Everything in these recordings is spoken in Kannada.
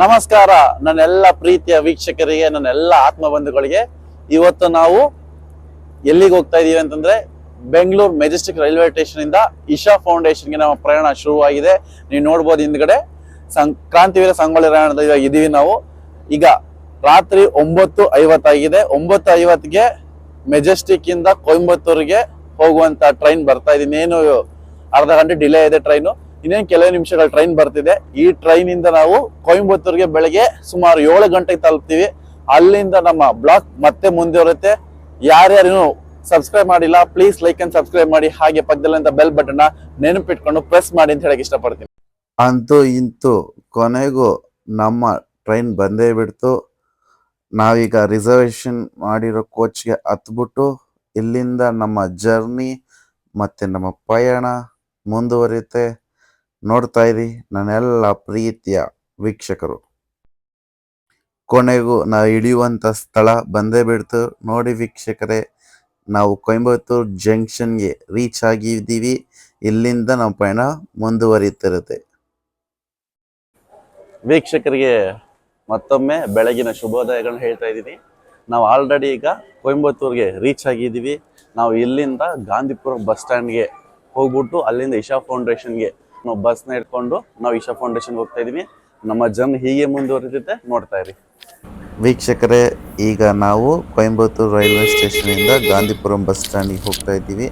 ನಮಸ್ಕಾರ ನನ್ನೆಲ್ಲ ಪ್ರೀತಿಯ ವೀಕ್ಷಕರಿಗೆ, ನನ್ನೆಲ್ಲ ಆತ್ಮ ಬಂಧುಗಳಿಗೆ ಇವತ್ತು ನಾವು ಎಲ್ಲಿಗೆ ಹೋಗ್ತಾ ಇದ್ದೀವಿ ಅಂತಂದ್ರೆ ಬೆಂಗಳೂರು ಮೆಜೆಸ್ಟಿಕ್ ರೈಲ್ವೆ ಸ್ಟೇಷನ್ ಇಂದ ಇಶಾ ಫೌಂಡೇಶನ್ಗೆ ನಮ್ಮ ಪ್ರಯಾಣ ಶುರುವಾಗಿದೆ. ನೀವು ನೋಡ್ಬೋದು ಹಿಂದ್ಗಡೆ ಸಂ, ಕ್ರಾಂತಿವೀರ ಸಂಗೊಳ್ಳಿ ರಾಯಣದ ಇವಾಗ ಇದೀವಿ ನಾವು. ಈಗ ರಾತ್ರಿ ಒಂಬತ್ತು ಐವತ್ತಾಗಿದೆ. ಒಂಬತ್ತು ಐವತ್ತಿಗೆ ಮೆಜೆಸ್ಟಿಕ್ ಇಂದ ಕೊಯಂಬತ್ತೂರಿಗೆ ಹೋಗುವಂತ ಟ್ರೈನ್ ಬರ್ತಾ ಇದೆ. ಏನು ಅರ್ಧ ಗಂಟೆ ಡಿಲೇ ಇದೆ ಟ್ರೈನು. ಇನ್ನೇನು ಕೆಲವು ನಿಮಿಷಗಳ ಟ್ರೈನ್ ಬರ್ತಿದೆ. ಈ ಟ್ರೈನ್ ಇಂದ ನಾವು ಕೊಯಂಬತ್ತೂರಿಗೆ ಬೆಳಗ್ಗೆ ಸುಮಾರು ಏಳು ಗಂಟೆಗೆ ತಲುಪ್ತೀವಿ. ಅಲ್ಲಿಂದ ನಮ್ಮ ಬ್ಲಾಕ್ ಮತ್ತೆ ಮುಂದುವರುತ್ತೆ ಯಾರ್ಯಾರು ಸಬ್ಸ್ಕ್ರೈಬ್ ಮಾಡಿಲ್ಲ ಪ್ಲೀಸ್ ಲೈಕ್ ಅಂಡ್ ಸಬ್ಸ್ಕ್ರೈಬ್ ಮಾಡಿ. ಹಾಗೆ ಪಕ್ಕದಲ್ಲಿಂದ ಬೆಲ್ ಬಟನ್ ನೆನಪಿಟ್ಕೊಂಡು ಪ್ರೆಸ್ ಮಾಡಿ ಅಂತ ಹೇಳಕ್ ಇಷ್ಟಪಡ್ತೀನಿ. ಅಂತೂ ಇಂತೂ ಕೊನೆಗೂ ನಮ್ಮ ಟ್ರೈನ್ ಬಂದೇ ಬಿಡ್ತು. ನಾವೀಗ ರಿಸರ್ವೇಶನ್ ಮಾಡಿರೋ ಕೋಚ್ಗೆ ಹತ್ಬಿಟ್ಟು ಇಲ್ಲಿಂದ ನಮ್ಮ ಜರ್ನಿ ಮತ್ತೆ ನಮ್ಮ ಪಯಣ ಮುಂದುವರಿಯುತ್ತೆ. ನೋಡ್ತಾ ಇರಿ ನನ್ನೆಲ್ಲ ಪ್ರೀತಿಯ ವೀಕ್ಷಕರು. ಕೊನೆಗೂ ನಾವು ಇಳಿಯುವಂಥ ಸ್ಥಳ ಬಂದೇ ಬಿಡ್ತು. ನೋಡಿ ವೀಕ್ಷಕರೇ, ನಾವು ಕೊಯಂಬತ್ತೂರು ಜಂಕ್ಷನ್ಗೆ ರೀಚ್ ಆಗಿದ್ದೀವಿ. ಇಲ್ಲಿಂದ ನಮ್ಮ ಪಯಣ ಮುಂದುವರಿಯುತ್ತಿರುತ್ತೆ. ವೀಕ್ಷಕರಿಗೆ ಮತ್ತೊಮ್ಮೆ ಬೆಳಗಿನ ಶುಭೋದಯಗಳನ್ನ ಹೇಳ್ತಾ ಇದ್ದೀನಿ. ನಾವು ಆಲ್ರೆಡಿ ಈಗ ಕೊಯಂಬತ್ತೂರಿಗೆ ರೀಚ್ ಆಗಿದ್ದೀವಿ. ನಾವು ಇಲ್ಲಿಂದ ಗಾಂಧಿಪುರ ಬಸ್ ಸ್ಟ್ಯಾಂಡ್ಗೆ ಹೋಗ್ಬಿಟ್ಟು ಅಲ್ಲಿಂದ ಇಶಾ ಫೌಂಡೇಶನ್ಗೆ ನಾವು ಬಸ್ನ ಇಟ್ಕೊಂಡು ನಾವು ಇಶಾ ಫೌಂಡೇಶನ್ಗೆ ಹೋಗ್ತಾ ಇದೀವಿ. ನಮ್ಮ ಜರ್ನಿ ಹೀಗೆ ಮುಂದುವರಿತೈತೆ ನೋಡ್ತಾ ಇರಿ. ವೀಕ್ಷಕರೇ, ಈಗ ನಾವು ಕೊಯಂಬತ್ತೂರು ರೈಲ್ವೆ ಸ್ಟೇಷನಿಂದ ಗಾಂಧಿಪುರಂ ಬಸ್ ಸ್ಟ್ಯಾಂಡಿಗೆ ಹೋಗ್ತಾ ಇದ್ದೀವಿ.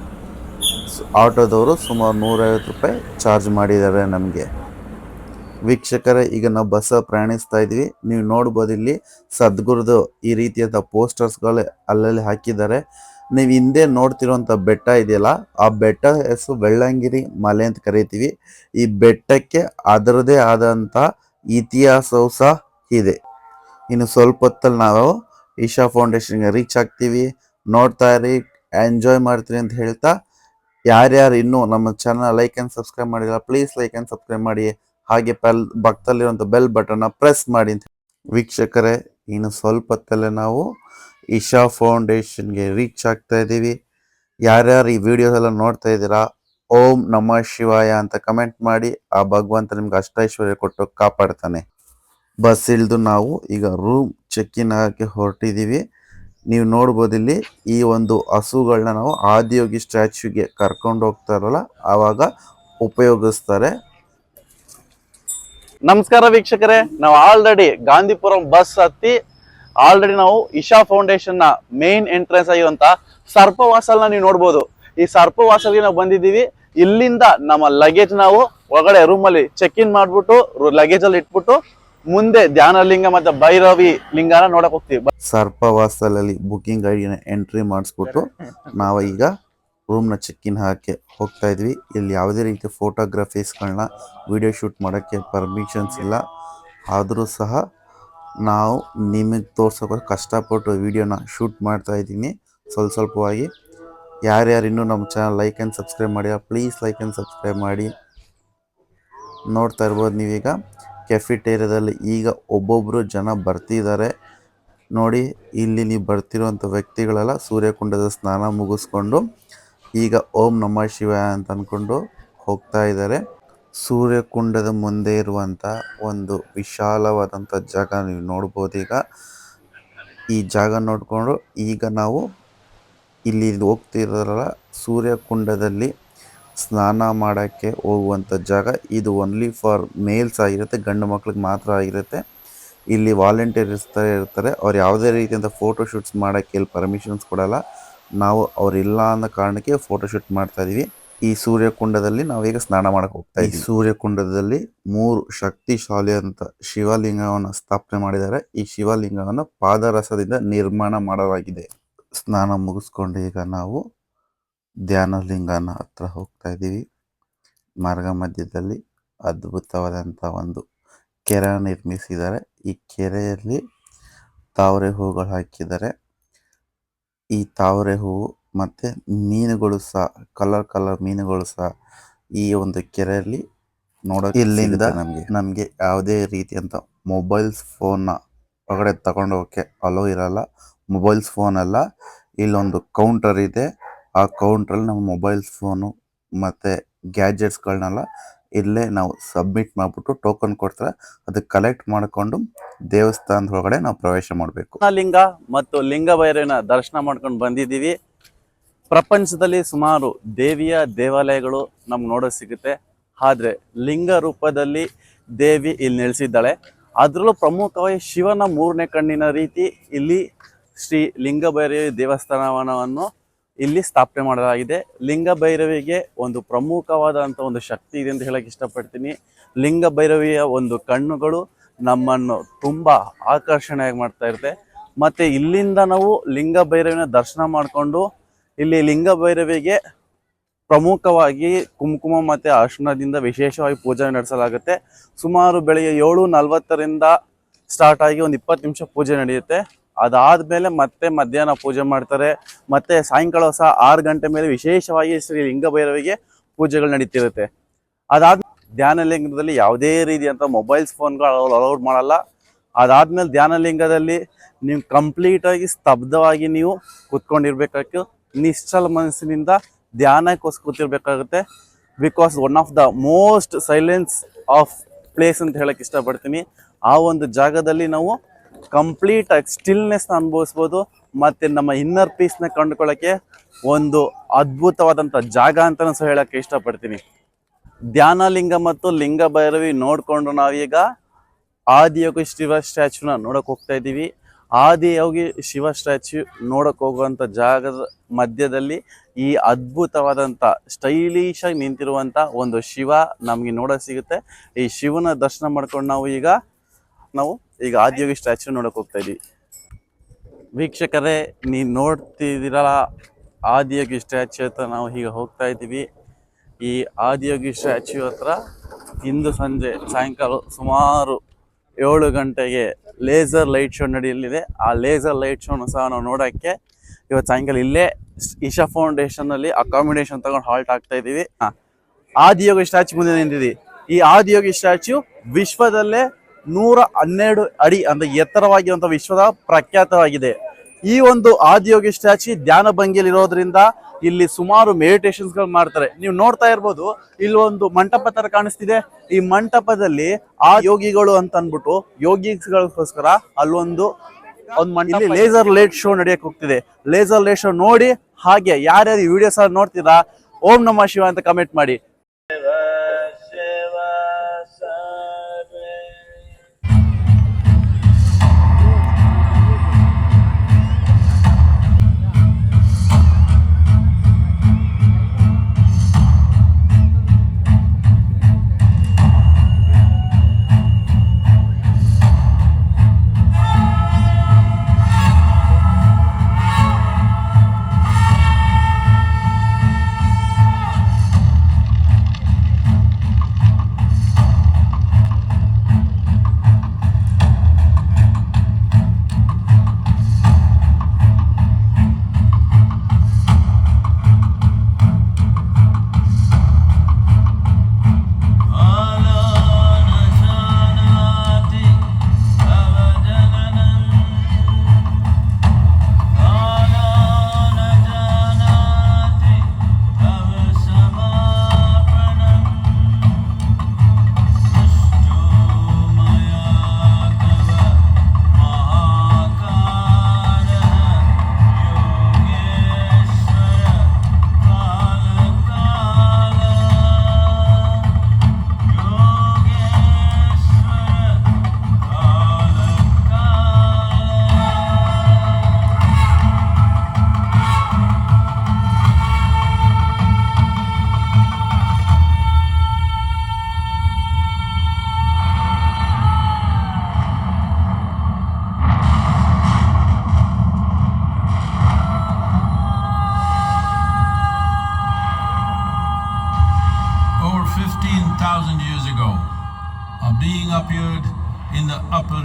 ಆಟೋದವರು ಸುಮಾರು ನೂರೈವತ್ತು ರೂಪಾಯಿ ಚಾರ್ಜ್ ಮಾಡಿದ್ದಾರೆ ನಮಗೆ. ವೀಕ್ಷಕರೇ, ಈಗ ನಾವು ಬಸ್ ಪ್ರಯಾಣಿಸ್ತಾ ಇದ್ದೀವಿ. ನೀವು ನೋಡ್ಬೋದು ಇಲ್ಲಿ ಸದ್ಗುರುದು ಈ ರೀತಿಯಾದ ಪೋಸ್ಟರ್ಸ್ಗಳು ಅಲ್ಲಲ್ಲಿ ಹಾಕಿದ್ದಾರೆ. ನೀವು ಹಿಂದೆ ನೋಡ್ತಿರುವಂಥ ಬೆಟ್ಟ ಇದೆಯಲ್ಲ, ಆ ಬೆಟ್ಟ ಹೆಸರು ಬೆಳ್ಳಂಗಿರಿ ಮಲೆ ಅಂತ ಕರಿತೀವಿ. ಈ ಬೆಟ್ಟಕ್ಕೆ ಅದರದೇ ಆದಂಥ ಇತಿಹಾಸವು ಸಹ ಇದೆ. ಇನ್ನು ಸ್ವಲ್ಪ ಹೊತ್ತಲ್ಲಿ ನಾವು ಈಶಾ ಫೌಂಡೇಶನ್ಗೆ ರೀಚ್ ಆಗ್ತೀವಿ. ನೋಡ್ತಾ ಇರಿ ಎಂಜಾಯ್ ಮಾಡ್ತೀರಿ ಅಂತ ಹೇಳ್ತಾ, ಯಾರ್ಯಾರು ಇನ್ನೂ ನಮ್ಮ ಚಾನಲ್ ಲೈಕ್ ಆ್ಯಂಡ್ ಸಬ್ಸ್ಕ್ರೈಬ್ ಮಾಡಿಲ್ಲ ಪ್ಲೀಸ್ ಲೈಕ್ ಆ್ಯಂಡ್ ಸಬ್ಸ್ಕ್ರೈಬ್ ಮಾಡಿ. ಹಾಗೆ ಪೆಲ್ ಭಕ್ತಲ್ಲಿರುವಂಥ ಬೆಲ್ ಬಟನ್ನ ಪ್ರೆಸ್ ಮಾಡಿ ಅಂತ ವೀಕ್ಷಕರೇ, ಇನ್ನು ಸ್ವಲ್ಪ ಹೊತ್ತಲ್ಲೇ ನಾವು ಇಶಾ ಫೌಂಡೇಶನ್ಗೆ ರೀಚ್ ಆಗ್ತಾ ಇದ್ದೀವಿ. ಯಾರ್ಯಾರು ಈ ವಿಡಿಯೋಸ್ ಎಲ್ಲ ನೋಡ್ತಾ ಇದ್ದೀರಾ, ಓಂ ನಮ ಶಿವಾಯ ಅಂತ ಕಮೆಂಟ್ ಮಾಡಿ, ಆ ಭಗವಂತ ನಿಮ್ಗೆ ಅಷ್ಟೈಶ್ವರ್ಯ ಕೊಟ್ಟು ಕಾಪಾಡ್ತಾನೆ. ಬಸ್ ಇಳಿದು ನಾವು ಈಗ ರೂಮ್ ಚೆಕ್ ಇನ್ ಹೊರಟಿದ್ದೀವಿ. ನೀವು ನೋಡ್ಬೋದು ಇಲ್ಲಿ ಈ ಒಂದು ಹಸುಗಳನ್ನ ನಾವು ಆದಿಯೋಗಿ ಸ್ಟ್ಯಾಚ್ಯೂಗೆ ಕರ್ಕೊಂಡು ಹೋಗ್ತಾರಲ್ಲ ಆವಾಗ ಉಪಯೋಗಿಸ್ತಾರೆ. ನಮಸ್ಕಾರ ವೀಕ್ಷಕರೇ, ನಾವು ಆಲ್ರೆಡಿ ಗಾಂಧಿಪುರಂ ಬಸ್ ಹತ್ತಿ ಆಲ್ರೆಡಿ ನಾವು ಇಶಾ ಫೌಂಡೇಶನ್ನ ಮೇನ್ ಎಂಟ್ರೆನ್ಸ್ ಆಗಿರುವಂತ ಸರ್ಪವಾಸಲ್ನ ನೀವು ನೋಡ್ಬೋದು. ಈ ಸರ್ಪವಾಸಲ್ಗೆ ನಾವು ಬಂದಿದ್ದೀವಿ. ಇಲ್ಲಿಂದ ನಮ್ಮ ಲಗೇಜ್ ನಾವು ಒಳಗಡೆ ರೂಮ್ ಅಲ್ಲಿ ಚೆಕ್ ಇನ್ ಮಾಡ್ಬಿಟ್ಟು ಲಗೇಜ್ ಅಲ್ಲಿ ಇಟ್ಬಿಟ್ಟು, ಮುಂದೆ ಧ್ಯಾನ ಲಿಂಗ ಮತ್ತೆ ಭೈರವಿ ಲಿಂಗನ ನೋಡಕ್ ಹೋಗ್ತೀವಿ. ಸರ್ಪವಾಸಲಲ್ಲಿ ಬುಕಿಂಗ್ ಐಡಿನ ಎಂಟ್ರಿ ಮಾಡಿಸ್ಬಿಟ್ಟು ನಾವು ಈಗ ರೂಮ್ನ ಚೆಕ್ ಇನ್ ಹಾಕಿ ಹೋಗ್ತಾ ಇದ್ವಿ. ಇಲ್ಲಿ ಯಾವುದೇ ರೀತಿಯ ಫೋಟೋಗ್ರಫೀಸ್ಗಳನ್ನ ವಿಡಿಯೋ ಶೂಟ್ ಮಾಡೋಕ್ಕೆ ಪರ್ಮಿಷನ್ಸ್ ಇಲ್ಲ. ಆದರೂ ಸಹ ನಾವು ನಿಮಗೆ ತೋರ್ಸೋಕೆ ಕಷ್ಟಪಟ್ಟು ವೀಡಿಯೋನ ಶೂಟ್ ಮಾಡ್ತಾ ಇದ್ದೀನಿ. ಸ್ವಲ್ಪ ಸ್ವಲ್ಪವಾಗಿ. ಯಾರ್ಯಾರು ಇನ್ನೂ ನಮ್ಮ ಚಾನಲ್ ಲೈಕ್ ಆ್ಯಂಡ್ ಸಬ್ಸ್ಕ್ರೈಬ್ ಮಾಡಿ ಪ್ಲೀಸ್ ಲೈಕ್ ಆ್ಯಂಡ್ ಸಬ್ಸ್ಕ್ರೈಬ್ ಮಾಡಿ. ನೋಡ್ತಾ ಇರ್ಬೋದು ನೀವೀಗ. ಕೆಫಿಟೇರಿಯಾದಲ್ಲಿ ಈಗ ಒಬ್ಬೊಬ್ಬರು ಜನ ಬರ್ತಿದ್ದಾರೆ. ನೋಡಿ, ಇಲ್ಲಿ ನೀವು ಬರ್ತಿರುವಂಥ ವ್ಯಕ್ತಿಗಳೆಲ್ಲ ಸೂರ್ಯಕುಂಡದ ಸ್ನಾನ ಮುಗಿಸ್ಕೊಂಡು ಈಗ ಓಂ ನಮ ಶಿವ ಅಂತ ಅಂದ್ಕೊಂಡು ಹೋಗ್ತಾ ಇದ್ದಾರೆ. ಸೂರ್ಯಕುಂಡದ ಮುಂದೆ ಇರುವಂಥ ಒಂದು ವಿಶಾಲವಾದಂಥ ಜಾಗ ನೀವು ನೋಡಬಹುದು ಈಗ. ಈ ಜಾಗ ನೋಡಿಕೊಂಡು ಈಗ ನಾವು ಇಲ್ಲಿ ಹೋಗ್ತಿರೋದ್ರಲ್ಲ ಸೂರ್ಯಕುಂಡದಲ್ಲಿ ಸ್ನಾನ ಮಾಡೋಕ್ಕೆ ಹೋಗುವಂಥ ಜಾಗ. ಇದು ಓನ್ಲಿ ಫಾರ್ ಮೇಲ್ಸ್ ಆಗಿರುತ್ತೆ, ಗಂಡು ಮಕ್ಳಿಗೆ ಮಾತ್ರ ಆಗಿರುತ್ತೆ. ಇಲ್ಲಿ ವಾಲಂಟಿಯರ್ಸ್ ಥರ ಇರ್ತಾರೆ. ಅವ್ರು ಯಾವುದೇ ರೀತಿಯಿಂದ ಫೋಟೋ ಶೂಟ್ಸ್ ಮಾಡೋಕ್ಕೆ ಇಲ್ಲಿ ಪರ್ಮಿಷನ್ಸ್ ಕೊಡಲ್ಲ. ನಾವು ಅವ್ರಿಲ್ಲ ಅನ್ನೋ ಕಾರಣಕ್ಕೆ ಫೋಟೋ ಶೂಟ್ ಮಾಡ್ತಾ ಇದೀವಿ. ಈ ಸೂರ್ಯಕುಂಡದಲ್ಲಿ ನಾವೀಗ ಸ್ನಾನ ಮಾಡಕ್ಕೆ ಹೋಗ್ತಾ ಇದ್ದೀವಿ. ಈ ಸೂರ್ಯಕುಂಡದಲ್ಲಿ ಮೂರು ಶಕ್ತಿಶಾಲಿ ಅಂತ ಶಿವಲಿಂಗವನ್ನು ಸ್ಥಾಪನೆ ಮಾಡಿದ್ದಾರೆ. ಈ ಶಿವಲಿಂಗವನ್ನು ಪಾದರಸದಿಂದ ನಿರ್ಮಾಣ ಮಾಡಲಾಗಿದೆ. ಸ್ನಾನ ಮುಗಿಸ್ಕೊಂಡು ಈಗ ನಾವು ಧ್ಯಾನಲಿಂಗನ ಹತ್ರ ಹೋಗ್ತಾ ಇದ್ದೀವಿ. ಮಾರ್ಗ ಮಧ್ಯದಲ್ಲಿ ಅದ್ಭುತವಾದಂಥ ಒಂದು ಕೆರೆ ನಿರ್ಮಿಸಿದ್ದಾರೆ. ಈ ಕೆರೆಯಲ್ಲಿ ತಾವರೆ ಹೂಗಳು ಹಾಕಿದ್ದಾರೆ. ಈ ತಾವರೆ ಹೂವು ಮತ್ತು ಮೀನುಗಳು ಸಹ ಕಲರ್ ಕಲರ್ ಮೀನುಗಳು ಸಹ ಈ ಒಂದು ಕೆರೆಯಲ್ಲಿ ನೋಡೋಕೆ ಇಲ್ಲಿಂದ ನಮಗೆ. ನಮಗೆ ಯಾವುದೇ ರೀತಿಯಂಥ ಮೊಬೈಲ್ಸ್ ಫೋನ್ನ ಒಳಗಡೆ ತಗೊಂಡು ಹೋಗೋಕ್ಕೆ ಅಲೋ ಇರಲ್ಲ. ಮೊಬೈಲ್ಸ್ ಫೋನ್ ಅಲ್ಲ ಇಲ್ಲೊಂದು ಕೌಂಟರ್ ಇದೆ. ಆ ಕೌಂಟ್ರಲ್ಲಿ ನಮ್ಮ ಮೊಬೈಲ್ಸ್ ಫೋನು ಮತ್ತು ಗ್ಯಾಜೆಟ್ಸ್ಗಳನ್ನೆಲ್ಲ ಇಲ್ಲೇ ನಾವು ಸಬ್ಮಿಟ್ ಮಾಡಿಬಿಟ್ಟು ಟೋಕನ್ ಕೊಡ್ತಾರೆ. ಅದಕ್ಕೆ ಕಲೆಕ್ಟ್ ಮಾಡಿಕೊಂಡು ದೇವಸ್ಥಾನದ ಒಳಗಡೆ ನಾವು ಪ್ರವೇಶ ಮಾಡಬೇಕು. ಲಿಂಗ ಮತ್ತು ಲಿಂಗ ಭೈರವಿನ ದರ್ಶನ ಮಾಡ್ಕೊಂಡು ಬಂದಿದ್ದೀವಿ. ಪ್ರಪಂಚದಲ್ಲಿ ಸುಮಾರು ದೇವಿಯ ದೇವಾಲಯಗಳು ನಮ್ಗೆ ನೋಡೋಕೆ ಸಿಗುತ್ತೆ. ಆದರೆ ಲಿಂಗ ರೂಪದಲ್ಲಿ ದೇವಿ ಇಲ್ಲಿ ನೆಲೆಸಿದ್ದಾಳೆ. ಅದರಲ್ಲೂ ಪ್ರಮುಖವಾಗಿ ಶಿವನ ಮೂರನೇ ಕಣ್ಣಿನ ರೀತಿ ಇಲ್ಲಿ ಶ್ರೀ ಲಿಂಗ ಭೈರವಿ ದೇವಸ್ಥಾನವನ್ನು ಇಲ್ಲಿ ಸ್ಥಾಪನೆ ಮಾಡಲಾಗಿದೆ. ಲಿಂಗ ಭೈರವಿಗೆ ಒಂದು ಪ್ರಮುಖವಾದಂಥ ಒಂದು ಶಕ್ತಿ ಇದೆ ಅಂತ ಹೇಳಕ್ಕೆ ಇಷ್ಟಪಡ್ತೀನಿ. ಲಿಂಗ ಭೈರವಿಯ ಒಂದು ಕಣ್ಣುಗಳು ನಮ್ಮನ್ನು ತುಂಬ ಆಕರ್ಷಣೆಯಾಗಿ ಮಾಡ್ತಾ ಇರುತ್ತೆ. ಮತ್ತು ಇಲ್ಲಿಂದ ನಾವು ಲಿಂಗ ಭೈರವಿನ ದರ್ಶನ ಮಾಡಿಕೊಂಡು ಇಲ್ಲಿ ಲಿಂಗ ಭೈರವಿಗೆ ಪ್ರಮುಖವಾಗಿ ಕುಂಕುಮ ಮತ್ತೆ ಅರ್ಶನದಿಂದ ವಿಶೇಷವಾಗಿ ಪೂಜೆ ನಡೆಸಲಾಗುತ್ತೆ. ಸುಮಾರು ಬೆಳಿಗ್ಗೆ ಏಳು ನಲ್ವತ್ತರಿಂದ ಸ್ಟಾರ್ಟ್ ಆಗಿ ಒಂದು ಇಪ್ಪತ್ತು ನಿಮಿಷ ಪೂಜೆ ನಡೆಯುತ್ತೆ. ಅದಾದ್ಮೇಲೆ ಮತ್ತೆ ಮಧ್ಯಾಹ್ನ ಪೂಜೆ ಮಾಡ್ತಾರೆ. ಮತ್ತೆ ಸಾಯಂಕಾಲ ಸಹ ಆರು ಗಂಟೆ ಮೇಲೆ ವಿಶೇಷವಾಗಿ ಶ್ರೀ ಲಿಂಗ ಭೈರವಿಗೆ ಪೂಜೆಗಳು ನಡೀತಿರುತ್ತೆ. ಅದಾದ ಧ್ಯಾನಲಿಂಗದಲ್ಲಿ ಯಾವುದೇ ರೀತಿಯಂಥ ಮೊಬೈಲ್ಸ್ ಫೋನ್ಗಳು ಅಲೌಡ್ ಮಾಡಲ್ಲ. ಅದಾದ್ಮೇಲೆ ಧ್ಯಾನಲಿಂಗದಲ್ಲಿ ನೀವು ಕಂಪ್ಲೀಟಾಗಿ ಸ್ತಬ್ಧವಾಗಿ ನೀವು ಕುತ್ಕೊಂಡಿರ್ಬೇಕಾಗಿ ನಿಶ್ಚಲ ಮನಸ್ಸಿನಿಂದ ಧ್ಯಾನಕ್ಕೋಸ್ಕರ ಕೂತಿರ್ಬೇಕಾಗುತ್ತೆ because one of the most silence of place ಅಂತ ಹೇಳಕ್ ಇಷ್ಟಪಡ್ತೀನಿ. ಆ ಒಂದು ಜಾಗದಲ್ಲಿ ನಾವು ಕಂಪ್ಲೀಟ್ ಆಗಿ ಸ್ಟಿಲ್ನೆಸ್ ಅನುಭವಿಸ್ಬೋದು. ಮತ್ತೆ ನಮ್ಮ ಇನ್ನರ್ ಪೀಸ್ನ ಕಂಡುಕೊಳ್ಳೋಕ್ಕೆ ಒಂದು ಅದ್ಭುತವಾದಂಥ ಜಾಗ ಅಂತಲೂ ಸಹ ಹೇಳೋಕ್ಕೆ ಇಷ್ಟಪಡ್ತೀನಿ. ಧ್ಯಾನ ಲಿಂಗ ಮತ್ತು ಲಿಂಗ ಭೈರವಿ ನೋಡ್ಕೊಂಡು ನಾವೀಗ ಆದಿಯೋಗ ಶಿವ ಸ್ಟ್ಯಾಚ್ಯೂನ ನೋಡೋಕೆ ಹೋಗ್ತಾ ಇದ್ದೀವಿ. ಆದಿಯೋಗಿ ಶಿವ ಸ್ಟ್ಯಾಚ್ಯೂ ನೋಡಕ್ಕೆ ಹೋಗುವಂಥ ಜಾಗದ ಮಧ್ಯದಲ್ಲಿ ಈ ಅದ್ಭುತವಾದಂತ ಸ್ಟೈಲಿಶ್ ಆಗಿ ನಿಂತಿರುವಂತ ಒಂದು ಶಿವ ನಮಗೆ ನೋಡೋಕೆ ಸಿಗುತ್ತೆ. ಈ ಶಿವನ ದರ್ಶನ ಮಾಡ್ಕೊಂಡು ನಾವು ಈಗ ನಾವು ಈಗ ಆದಿಯೋಗಿ ಸ್ಟ್ಯಾಚ್ಯೂ ನೋಡಕ್ಕೆ ಹೋಗ್ತಾ ವೀಕ್ಷಕರೇ ನೀವು ನೋಡ್ತಿದ್ದೀರಲ್ಲ ಆದಿಯೋಗಿ ಸ್ಟ್ಯಾಚ್ಯೂ ಹತ್ರ ನಾವು ಈಗ ಹೋಗ್ತಾ ಇದ್ದೀವಿ. ಈ ಆದಿಯೋಗಿ ಸ್ಟ್ಯಾಚ್ಯೂ ಹತ್ರ ಇಂದು ಸಂಜೆ ಸಾಯಂಕಾಲ ಸುಮಾರು ಏಳು ಗಂಟೆಗೆ ಲೇಸರ್ ಲೈಟ್ ಶೋ ನಡೆಯಲಿದೆ. ಆ ಲೇಸರ್ ಲೈಟ್ ಶೋನು ಸಹ ನಾವು ನೋಡೋಕ್ಕೆ ಇವತ್ತು ಸಾಯಂಕಾಲ ಇಲ್ಲೇ ಇಶಾ ಫೌಂಡೇಶನ್ ಅಲ್ಲಿ ಅಕಾಮಿಡೇಷನ್ ತಗೊಂಡು ಹಾಲ್ಟ್ ಆಗ್ತಾ ಇದ್ದೀವಿ. ಆದಿಯೋಗ ಸ್ಟ್ಯಾಚ್ಯೂ ಮುಂದೆ ನಿಂತಿದ್ದೀವಿ. ಈ ಆದಿಯೋಗಿ ಸ್ಟ್ಯಾಚ್ಯೂ ವಿಶ್ವದಲ್ಲೇ ನೂರ ಹನ್ನೆರಡು ಅಡಿ ಅಂದರೆ ಎತ್ತರವಾಗಿರುವಂಥ ವಿಶ್ವದ ಪ್ರಖ್ಯಾತವಾಗಿದೆ. ಈ ಒಂದು ಆದಿಯೋಗಿ ಸ್ಟ್ಯಾಚ್ಯೂ ಧ್ಯಾನ ಭಂಗಿಯಲ್ಲಿ ಇರೋದ್ರಿಂದ ಇಲ್ಲಿ ಸುಮಾರು ಮೆಡಿಟೇಷನ್ಸ್ಗಳು ಮಾಡ್ತಾರೆ. ನೀವು ನೋಡ್ತಾ ಇರ್ಬೋದು ಇಲ್ಲಿ ಒಂದು ಮಂಟಪ ತರ ಕಾಣಿಸ್ತಿದೆ. ಈ ಮಂಟಪದಲ್ಲಿ ಆ ಯೋಗಿಗಳು ಅಂತ ಅನ್ಬಿಟ್ಟು ಯೋಗಿಗಳಿಗೋಸ್ಕರ ಅಲ್ಲೊಂದು ಒಂದು ಇಲ್ಲಿ ಲೇಸರ್ ಲೈಟ್ ಶೋ ನಡೆಯಕ್ಕೆ ಹೋಗ್ತಿದೆ. ಲೇಸರ್ ಲೈಟ್ ಶೋ ನೋಡಿ ಹಾಗೆ ಯಾರ್ಯಾರು ವಿಡಿಯೋಸ್ ನೋಡ್ತೀರಾ ಓಂ ನಮ ಶಿವ ಅಂತ ಕಮೆಂಟ್ ಮಾಡಿ.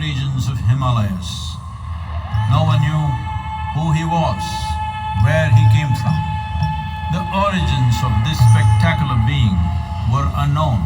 Regions of Himalayas. No one knew who he was, where he came from. The origins of this spectacular being were unknown.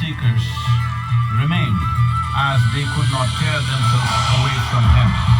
seekers remained as they could not tear themselves away from him.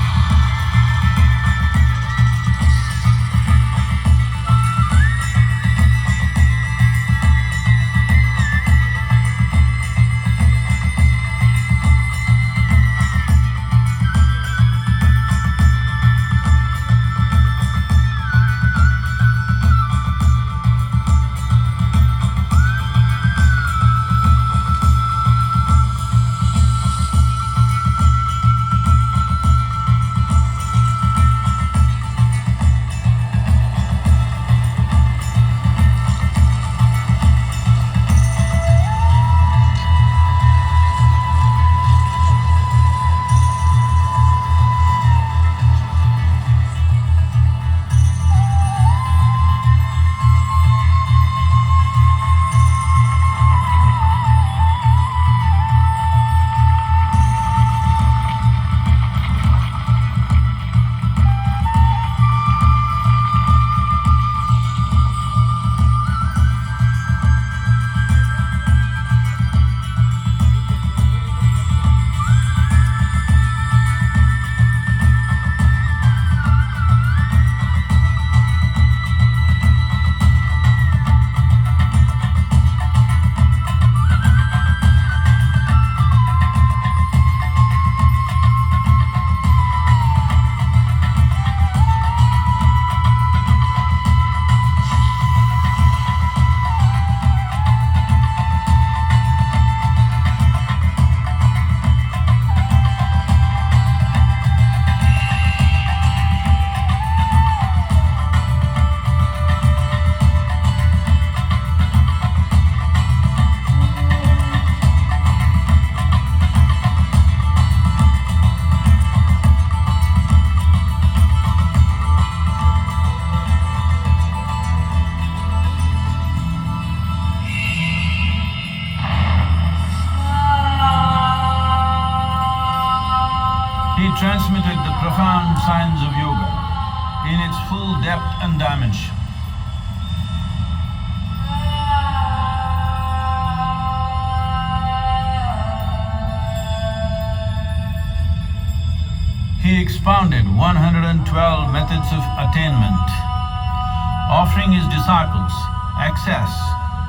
access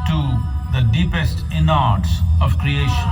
to the deepest innards of creation.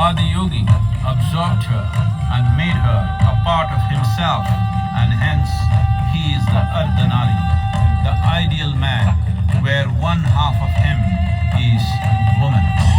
Adiyogi absorbed her and made her a part of himself, and hence he is the Ardhanari, the ideal man, where one half of him is woman.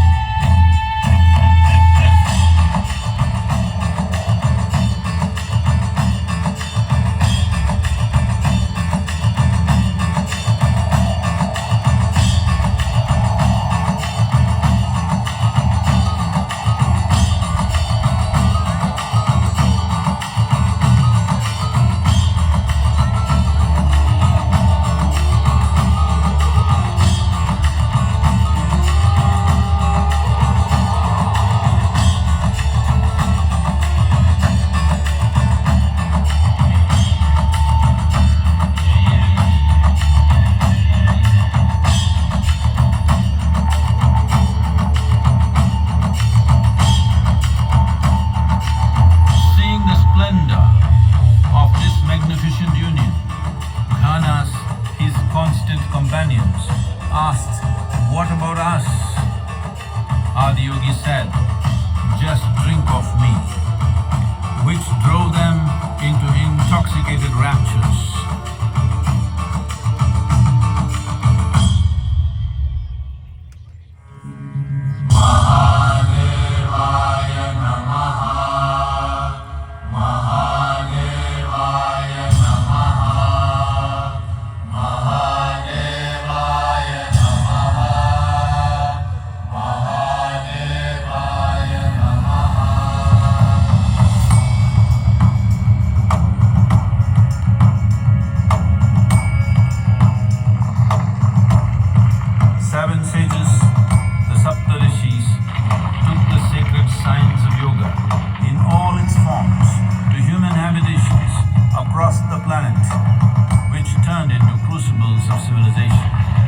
Which turned into crucibles of civilization.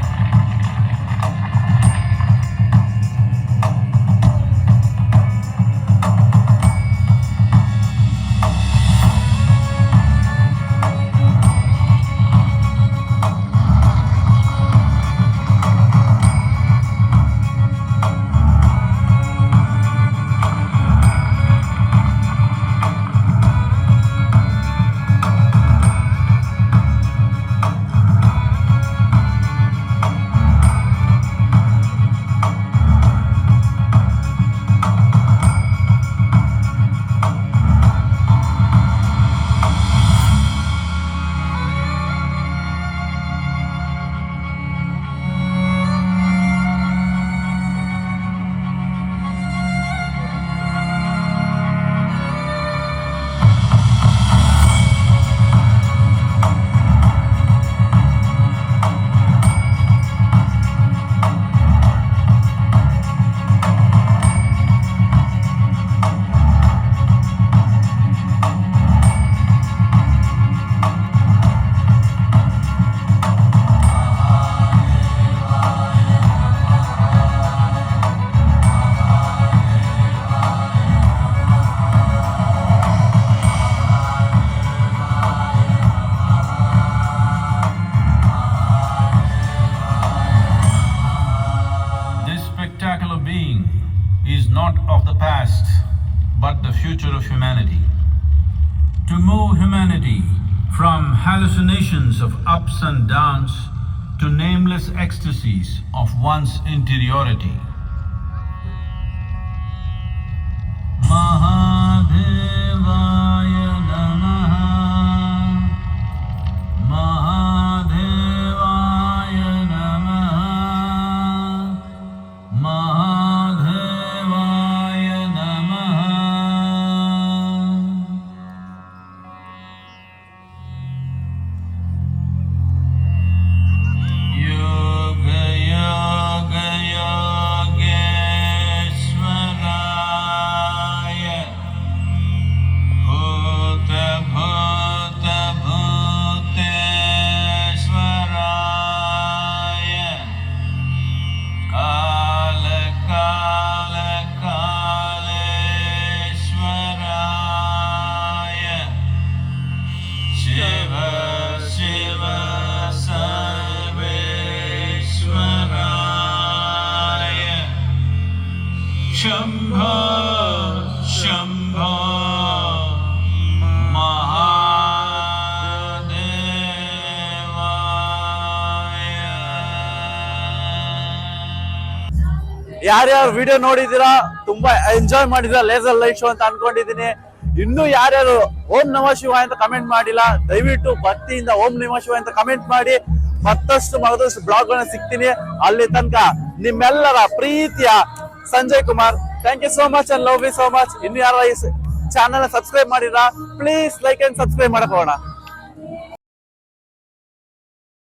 Hallucinations of ups and downs to nameless ecstasies of one's interiority. Shambho Mahadevaya ಯಾರ್ಯಾರು ವಿಡಿಯೋ ನೋಡಿದಿರಾ ತುಂಬಾ ಎಂಜಾಯ್ ಮಾಡಿದ್ರ ಲೇಸರ್ ಲೈಟ್ ಶೋ ಅಂತ ಅನ್ಕೊಂಡಿದೀನಿ ಇನ್ನು ಯಾರ್ಯಾರು ಓಂ ನಮ ಶಿವ ಅಂತ ಕಮೆಂಟ್ ಮಾಡಿಲ್ಲ, ದಯವಿಟ್ಟು ಭಕ್ತಿಯಿಂದ ಓಂ ನಮ ಶಿವ ಅಂತ ಕಮೆಂಟ್ ಮಾಡಿ. ಮತ್ತಷ್ಟು ಮಗದಷ್ಟು ಬ್ಲಾಗ್ ಸಿಗ್ತೀನಿ. ಅಲ್ಲಿ ತನಕ ನಿಮ್ಮೆಲ್ಲರ ಪ್ರೀತಿಯ Sanjay Kumar. Thank you so much and love you so much ಇನ್ನು ಯಾರ ಚಾನಲ್ ಸಬ್ಸ್ಕ್ರೈಬ್ ಮಾಡಿರಾ ಪ್ಲೀಸ್ ಲೈಕ್ ಅಂಡ್ ಸಬ್ಸ್ಕ್ರೈಬ್ ಮಾಡಕ್ ಹೋಗೋಣ.